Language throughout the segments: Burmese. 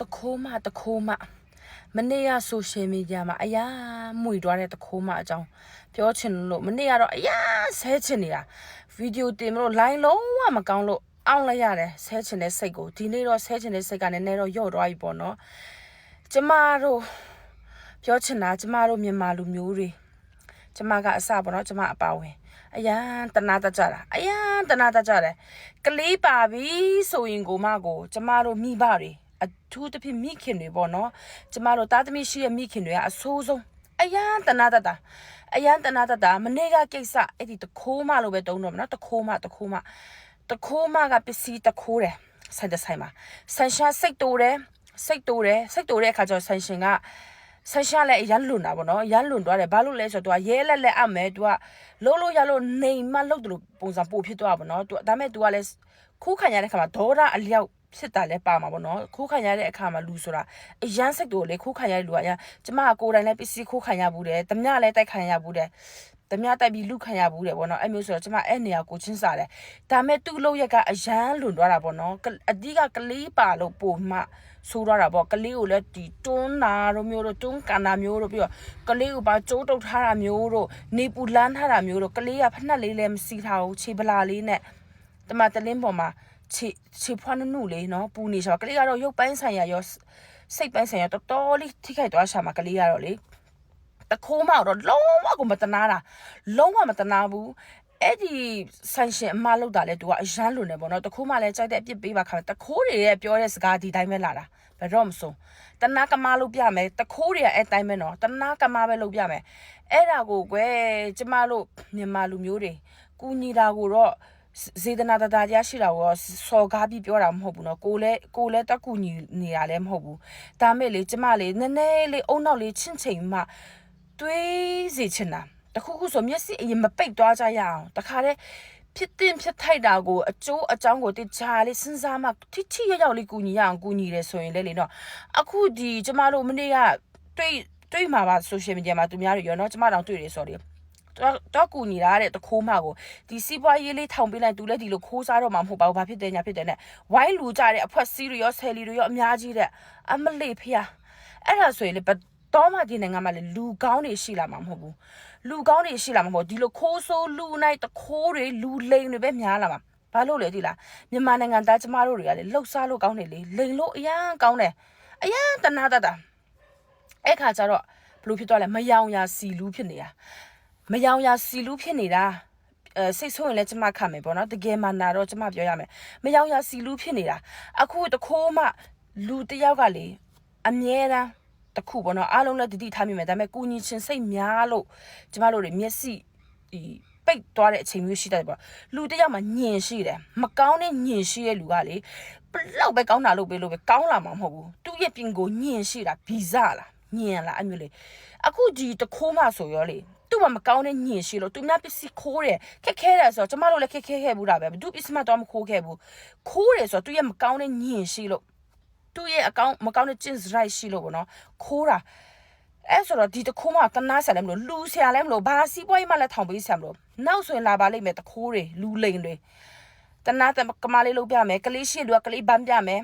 တခိုးမတခိုးမမနေ့ကဆိုရှယ်မီဒီယာမှာအယားမှွေသွားတဲ့တခိုးမအကြောင်းပြောချင်လို့မနေ့ကတော့အယားဆဲချင်နေတာဗီဒီယိုတင်မလို့ line လုံးဝမကောင်းလို့အောင်လိုက်ရတယ်ဆဲချင်တဲ့စိတ်ကိုဒီနေ့တော့ဆဲချင်တဲ့စိတ်ကလည်းနည်းနည်းတော့ညော့သွားပြီပေါ့နော်ကျမတို့ပြောချင်တာကျမတို့မြန်မာလူမျိုးတွေကျမကအစပေါ့နော်ကျမအပါဝင်အယံတနာတကြတာအယံတနာတကြတယ်ကလေးပါပြီဆိုရင်ကိုမကို ကျမတို့မိဘတွေ အထူးသဖြင့်မိခင်တွေပေါ့နော်ကျမတို့တာသမီရှိရဲ့မိခင်တွေကအဆိုးဆုံးအယံတနာတတာအယံတနာတတာမနေ့ကကိစ္စအဲ့ဒီတခိုးမလို့ပဲတုံးတော့မနော်တခိုးမတခိုးမတခိုးမကပစ္စည်းတခိုးတယ်ဆိုင်တဆိုင်မှာဆန်ရှာစိတ်တိုးတယ်စိတ်တိုးတယ်စိတ်တိုးတဲ့အခါကျတော့ဆန်ရှင်က ဆန်ရှာလည်းရမ်းလွန်တာပေါ့နော်ရမ်းလွန်သွားတယ်ဘာလို့လဲဆိုတော့ तू ကရဲလက်လက်အပ်မယ် तू ကလုံးလို့ရလို့နေမလို့တူပုံစံပို့ဖြစ်သွားပါတော့ तू ဒါမဲ့ तू ကလည်းခိုးခံရတဲ့ခါမှာဒေါရအလျောက် ဖြစ်တာလည်းပါမှာပေါ့နော်ခိုးခံရတဲ့အခါမှာလူဆိုတာအရန်စိတ်တို့လေခိုးခံရတဲ့လူကရကျမကကိုယ်တိုင်လည်းပစ္စည်းခိုးခံရဘူးတယ်တမလည်းတိုက်ခံရဘူးတယ်တမတိုက်ပြီးလူခံရဘူးတယ်ပေါ့နော်အဲ့မျိုးဆိုတော့ကျမအဲ့နေရာကိုချင်းစားတယ်ဒါမဲ့သူ့လောက်ရက်ကအရန်လွန်သွားတာပေါ့နော်အဓိကကလေးပါလို့ပုံမှဆိုးတော့တာပေါ့ကလေးကိုလည်းဒီတွန်းတာတို့မျိုးတို့တွန်းကန်တာမျိုးတို့ပြီးတော့ကလေးကိုပါကျိုးတုတ်ထားတာမျိုးတို့နေပူလန်းထားတာမျိုးတို့ကလေးကဖက်နှက်လေးလည်းမစီထားဘူးခြေပလာလေးနဲ့တမတလင်းပေါ်မှာ ခြေခြေဖွားနုနုလေးနော်ပူနေချာကလေးကတော့ရုပ်ပိုင်းဆိုင်ရာရောစိတ်ပိုင်းဆိုင်ရာတော်တော်လေးထိခိုက်သွားရှာမှာကလေးကတော့လေတခိုးမတော့လုံးဝကိုမတနာတာလုံးဝမတနာဘူးအဲ့ဒီဆိုင်ရှင်အမလောက်တာလဲသူကအရန်လွန်နေပေါ့နော်တခိုးမလည်းကြိုက်တဲ့အပြစ်ပေးပါခါတခိုးတွေရဲ့ပြောတဲ့စကားဒီတိုင်းပဲလာတာဘယ်တော့မဆုံးတနာကမလုပ်ပြမယ်တခိုးတွေကအဲ့တိုင်းပဲနော်တနာကမပဲလုပ်ပြမယ်အဲ့ဒါကိုကွယ်ကျမတို့မြန်မာလူမျိုးတွေကူညီတာကိုတော့ ဇေဒနာတတာရရှိတာကိုစော်ကားပြီးပြောတာမဟုတ်ဘူးเนาะကိုလည်းကိုလည်းတက်ကူညီနေတာလည်းမဟုတ်ဘူးဒါမဲ့လေကျမလေးနည်းနည်းလေးအုံနောက်လေးချင့်ချိန်မှတွေးစီချင်တာတခုခုဆိုမျက်စိအရင်မပိတ်သွားကြရအောင်တခါတည်းဖြစ်တင်ဖြစ်ထိုက်တာကိုအကျိုးအကြောင်းကိုတခြားလေးစဉ်းစားမှထိထိရောက်ရောက်လေးကူညီရအောင်ကူညီတယ်ဆိုရင်လေလေနော်အခုဒီကျမတို့မနေ့ကတွေးတွေးမှာပါ social media မှာသူများတွေရောနော်ကျမတောင်တွေ့တယ်ဆိုတော့ တော့တော့ကူညီတာတဲ့တခိုးမကိုဒီစီးပွားရေးလေးထောင်ပေးလိုက်သူလည်းဒီလိုခိုးစားတော့မှမဟုတ်ပါဘူးဘာဖြစ်တယ်ညာဖြစ်တယ်နဲ့ဝိုင်းလူကြတဲ့အဖွက်စီးတွေရောဆယ်လီတွေရောအများကြီးတဲ့အမလေးဖေးအဲ့ဒါဆိုရင်လေတော့မှဒီနိုင်ငံမှာလေလူကောင်းတွေရှိလာမှာမဟုတ်ဘူးလူကောင်းတွေရှိလာမှာမဟုတ်ဒီလိုခိုးဆိုးလူနိုင်တခိုးတွေလူလိန်တွေပဲများလာမှာဘာလို့လဲဒီလားမြန်မာနိုင်ငံသားကျမတို့တွေကလေလှုပ်ရှားလို့ကောင်းတယ်လေလိန်လို့အရန်ကောင်းတယ်အရန်တနာတတာအဲ့ခါကျတော့ဘလို့ဖြစ်သွားလဲမယောင်ရာစီလူးဖြစ်နေတာ မယောင်ရာစီလူးဖြစ်နေတာအဲစိတ်ဆိုးရင်လည်းကျမခတ်မယ်ပေါ့နော်တကယ်မှနာတော့ကျမပြောရမယ်မယောင်ရာစီလူးဖြစ်နေတာအခုတခိုးမှလူတယောက်ကလေအမြဲတမ်းတခုပေါ့နော်အားလုံးလည်းတတိထားမိမယ်ဒါပေမဲ့ကိုညီချင်းစိတ်များလို့ကျမတို့တွေမျက်စိဒီပိတ်သွားတဲ့အချိန်မျိုးရှိတယ်ပေါ့လူတယောက်မှညင်ရှိတယ်မကောင်းတဲ့ညင်ရှိတဲ့လူကလေဘလောက်ပဲကောင်းတာလုပ်ပေးလို့ပဲကောင်းလာမှာမဟုတ်ဘူးသူ့ရဲ့ပြင်ကိုညင်ရှိတာဗီဇလားညင်လားအမျိုးလေအခုဒီတခိုးမှဆိုရောလေ သူ့မှာမကောင်းတဲ့ညင်ရှိလို့သူများပစ္စည်းခိုးတယ်ခက်ခဲတယ်ဆိုတော့ကျမတို့လည်းခက်ခဲခဲ့ဘူးတာပဲသူပစ္စည်းမတော့မခိုးခဲ့ဘူးခိုးတယ်ဆိုတော့သူရဲ့မကောင်းတဲ့ညင်ရှိလို့သူ့ရဲ့အကောင့်မကောင်းတဲ့ကျင့်စရိုက်ရှိလို့ပေါ့နော်ခိုးတာအဲ့ဆိုတော့ဒီတခိုးမှတနာဆရာလည်းမလို့လူဆရာလည်းမလို့ဘာစီးပွားရေးမှလည်းထောင်ပေးဆရာမလို့နောက်ဆိုရင်လာပါလိမ့်မယ်တခိုးတွေလူလိန်တွေတနာတကမာလေးလုပ်ပြမယ်ကလေးရှိလူကကလေးဘမ်းပြမယ်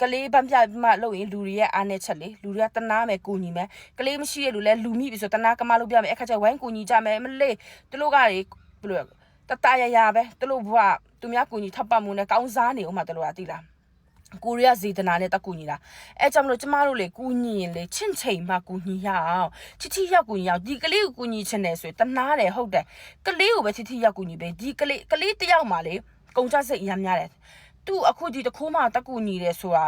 ကလေးဘမ်းပြမှလုပ်ရင်လူတွေရဲ့အားနဲ့ချက်လေလူတွေကတနာမယ်ကိုညီမယ်ကလေးမရှိတဲ့လူလည်းလူမိပြီဆိုတနာကမလုပ်ပြမယ်အခါကျဝိုင်းကိုညီကြမယ်မလေးသူတို့ကလေဘယ်လိုတတရရပဲသူတို့ဘဝသူများကိုညီထပ်ပတ်မှုနဲ့ကောင်းစားနေဦးမှာသူတို့ကသိလားကိုရီးယားဇေတနာနဲ့တက်ကူညီတာအဲကြောင့်မလို့ကျမတို့လေကူညီရင်လေချင့်ချိန်မှကူညီရအောင်ချစ်ချစ်ရောက်ကူညီအောင်ဒီကလေးကိုကူညီချင်တယ်ဆိုရင်တနာတယ်ဟုတ်တယ်ကလေးကိုပဲချစ်ချစ်ရောက်ကူညီပဲဒီကလေးကလေးတယောက်မှလေကုံကြစိတ်အများများတယ် သူအခုဒီတခိုးမှတက်ကူညီတယ်ဆိုတာ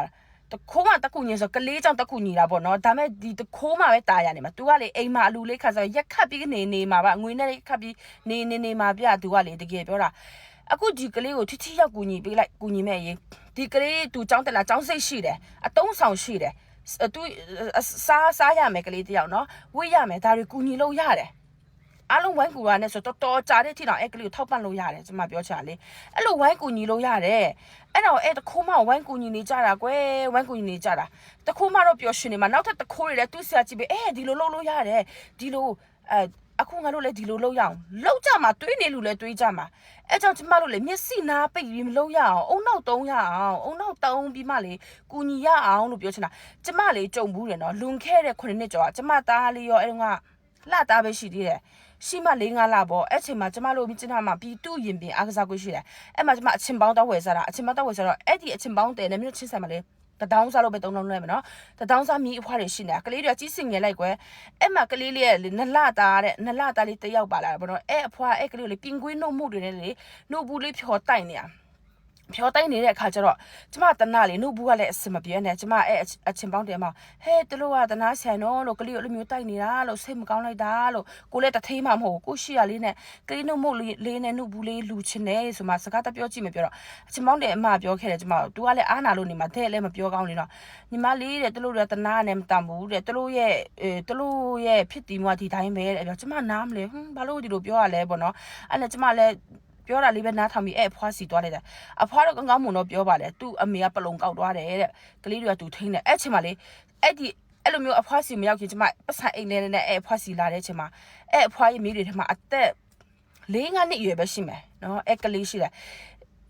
တခိုးမှတက်ကူညီဆိုကလေးကြောင့်တက်ကူညီတာပေါ့နော်ဒါမဲ့ဒီတခိုးမှပဲตายရနေမှာ तू ကလေအိမ်မှာအလူလေးခါဆိုရက်ခတ်ပြီးနေနေမှာပါငွေနဲ့ခတ်ပြီးနေနေနေမှာပြ तू ကလေတကယ်ပြောတာအခုဒီကလေးကိုထိထိရောက်ကူညီပေးလိုက်ကူညီမဲ့ရေးဒီကလေးသူចောင်းတက်လာចောင်းစိတ်ရှိတယ်အတုံးဆောင်ရှိတယ်သူစားစားရမယ်ကလေးတယောက်နော်ဝိရမယ်ဒါတွေကူညီလို့ရတယ် အားလုံးဝိုင်းကူရနဲ့ဆိုတော်တော်ကြာတဲ့ထိတော့အဲ့ကလေးကိုထောက်ပံ့လို့ရတယ်ကျွန်မပြောချင်တာလေအဲ့လိုဝိုင်းကူညီလို့ရတယ်အဲ့တော့အဲ့တခိုးမဝိုင်းကူညီနေကြတာကွယ်ဝိုင်းကူညီနေကြတာတခိုးမတော့ပျော်ရွှင်နေမှာနောက်ထပ်တခိုးတွေလည်းသူ့ဆရာကြည့်ပဲအဲ့ဒီလိုလုပ်လို့ရတယ်ဒီလိုအဲအခုငါတို့လည်းဒီလိုလုပ်ရအောင်လုပ်ကြမှာတွေးနေလူလည်းတွေးကြမှာအဲကြောင့်ကျမတို့လည်းမျက်စိနားပိတ်ပြီးမလုပ်ရအောင်အုံနောက်တုံးရအောင်အုံနောက်တုံးပြီးမှလေကူညီရအောင်လို့ပြောချင်တာကျမလေးကြုံဘူးတယ်နော်လွန်ခဲ့တဲ့9နှစ်ကျော်ကကျမသားလေးရောအဲတော့ကလှသားပဲရှိသေးတယ် ရှိမှ၄၅လပေါ့အဲ့ချိန်မှာကျမတို့မြင်တာမှာပြီးတူရင်ပင်အားကစားကွေးရှိတယ်အဲ့မှာကျမအချင်းပေါင်းတော့ဝယ်စားတာအချင်းပေါင်းတော့ဝယ်စားတော့အဲ့ဒီအချင်းပေါင်းတယ်နဲ့မြို့ချင်းဆိုင်မှာလေတတောင်းစားလို့ပဲသုံးလုံးလဲမယ်နော်တတောင်းစားမီးအဖွားတွေရှိနေတာကလေးတွေကကြီးစင်ငယ်လိုက်ကွယ်အဲ့မှာကလေးလေးရဲ့လေနလသားတဲ့နလသားလေးတစ်ယောက်ပါလာတယ်ဗောနော်အဲ့အဖွားအဲ့ကလေးကိုလေပင်ကွေးနှုတ်မှုတွေနဲ့လေနှုတ်ဘူးလေးဖြော်တိုက်နေတာ ဖြောတိုက်နေတဲ့အခါကျတော့ကျမတနာလေနှုတ်ဘူးကလည်းအစမပြေနဲ့ကျမအဲ့အချင်းပေါင်းတယ်မှာဟဲတလို့ကတနာဆိုင်နော်လို့ကလေးကိုလိုမျိုးတိုက်နေတာလို့စိတ်မကောင်းလိုက်တာလို့ကိုလည်းတထေးမှမဟုတ်ကိုရှိရလေးနဲ့ကလေးနှုတ်မှုလေးနဲ့နှုတ်ဘူးလေးလူချင်နေဆိုမှစကားတပြောကြည့်မပြောတော့အချင်းပေါင်းတယ်အမပြောခဲ့တယ်ကျမသူကလည်းအားနာလို့နေမှာတဲ့လည်းမပြောကောင်းနေတော့ညီမလေးတဲ့တလို့တဲ့တနာနဲ့မတန်ဘူးတဲ့တလို့ရဲ့အဲတလို့ရဲ့ဖြစ်တည်မှုကဒီတိုင်းပဲတဲ့ပြောကျမနားမလဲဟွန်းဘာလို့ဒီလိုပြောရလဲပေါ့နော်အဲ့နဲ့ကျမလည်း ပြောတာလေးပဲနားထောင်ပြီးအဲ့အဖွားစီသွားလိုက်တာအဖွားတော့ကောင်းကောင်းမွန်တော့ပြောပါလေသူ့အမေကပလုံကောက်သွားတယ်တဲ့ကလေးတွေကသူထိန်းတယ်အဲ့ချိန်မှာလေအဲ့ဒီအဲ့လိုမျိုးအဖွားစီမရောက်ခင်ကျမပတ်ဆိုင်အိမ်လေးနဲ့အဲ့အဖွားစီလာတဲ့ချိန်မှာအဲ့အဖွားရဲ့မိတွေထဲမှာအသက်၄၅နှစ်အရွယ်ပဲရှိမယ်နော်အဲ့ကလေးရှိတယ်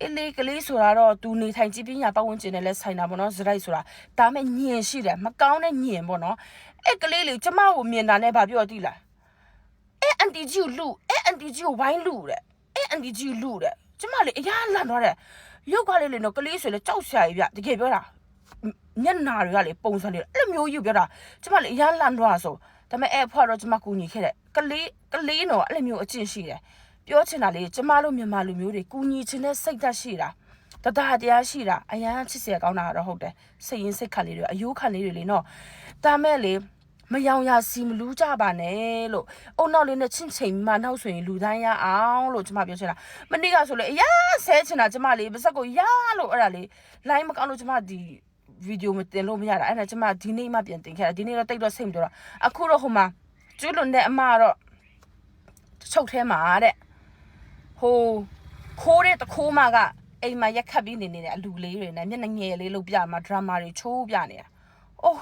အလေးကလေးဆိုတာတော့သူနေထိုင်ကြည့်ပညာပတ်ဝန်းကျင်နဲ့လဲဆိုင်တာပေါ့နော်ဇရိုက်ဆိုတာဒါမဲ့ညင်ရှိတယ်မကောင်းတဲ့ညင်ပေါ့နော်အဲ့ကလေးလေးကျမကိုမြင်တာနဲ့ဗာပြောတိလားအဲ့အန်တီကြီးကိုလူအဲ့အန်တီကြီးကိုဝိုင်းလူတဲ့ အဲ့အန်တီကြီးကိုလူတဲ့ကျမလေအရာလန့်သွားတယ်ရုပ်ကလေးလေနော်ကလေးဆိုလေကြောက်ဆရာကြီးဗျတကယ်ပြောတာမျက်နာတွေကလေပုံစံတွေအဲ့လိုမျိုးယူပြောတာကျမလေအရာလန့်သွားဆိုဒါပေမဲ့အဲ့ဖွားတော့ကျမကူညီခဲ့တဲ့ကလေးကလေးတော့အဲ့လိုမျိုးအကျင့်ရှိတယ်ပြောချင်တာလေကျမတို့မြန်မာလူမျိုးတွေကူညီချင်တဲ့စိတ်ဓာတ်ရှိတာတတတရားရှိတာအရန်ချစ်စရာကောင်းတာတော့ဟုတ်တယ်စိတ်ရင်းစိတ်ခတ်လေးတွေအယိုးခတ်လေးတွေလေနော်ဒါမဲ့လေ မယောင်ရစီမလူးကြပါနဲ့လို့အုံနောက်လေးနဲ့ချင့်ချိန်မှနောက်ဆိုရင်လူတိုင်းရအောင်လို့ကျမပြောချင်တာမနေ့ကဆိုလေအရာဆဲချင်တာကျမလေးပါစက်ကိုရလို့အဲ့ဒါလေး line မကောင်းလို့ကျမဒီဗီဒီယိုမတင်လို့မရတာအဲ့ဒါကျမဒီနေ့မှပြန်တင်ခဲ့တာဒီနေ့တော့တိတ်တော့စိတ်မပြောတော့အခုတော့ဟိုမှာကျွလွန်တဲ့အမကတော့ချုပ်ထဲမှာတဲ့ဟိုခိုးတဲ့တခိုးမကအိမ်မှာရက်ခတ်ပြီးနေနေတဲ့အလူလေးတွေနဲ့မျက်နှာငယ်လေးလို့ပြမှာဒရမာတွေချိုးပြနေတာအိုး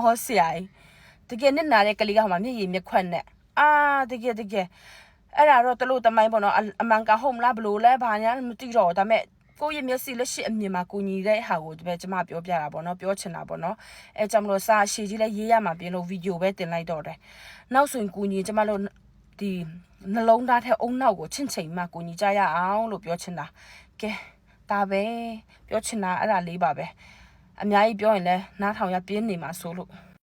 အော်ဆရာကြီး တကယ်နဲ့နာတဲ့ကလေးကဟိုမှာမျက်ရည်မျက်ခွက်နဲ့အာတကယ်တကယ်အဲ့ဒါတော့တလို့တမိုင်းပေါ့နော်အမှန်ကဟုတ်မလားဘလို့လဲဘာညာမသိတော့ဒါပေမဲ့ကိုယ့်ရဲ့မျက်စိလက်ရှိအမြင်မှာကိုညီတဲ့ဟာကိုဒီပဲကျွန်မပြောပြတာပေါ့နော်ပြောချင်တာပေါ့နော်အဲကြောင့်မလို့စာရှည်ကြီးလဲရေးရမှာပြင်လို့ဗီဒီယိုပဲတင်လိုက်တော့တယ်နောက်ဆိုရင်ကိုညီကျွန်မတို့ဒီနှလုံးသားထဲအုံနောက်ကိုချင့်ချိန်မှကိုညီကြရအောင်လို့ပြောချင်တာကဲဒါပဲပြောချင်တာအဲ့ဒါလေးပါပဲအများကြီးပြောရင်လဲနားထောင်ရပြင်းနေမှာဆိုလို့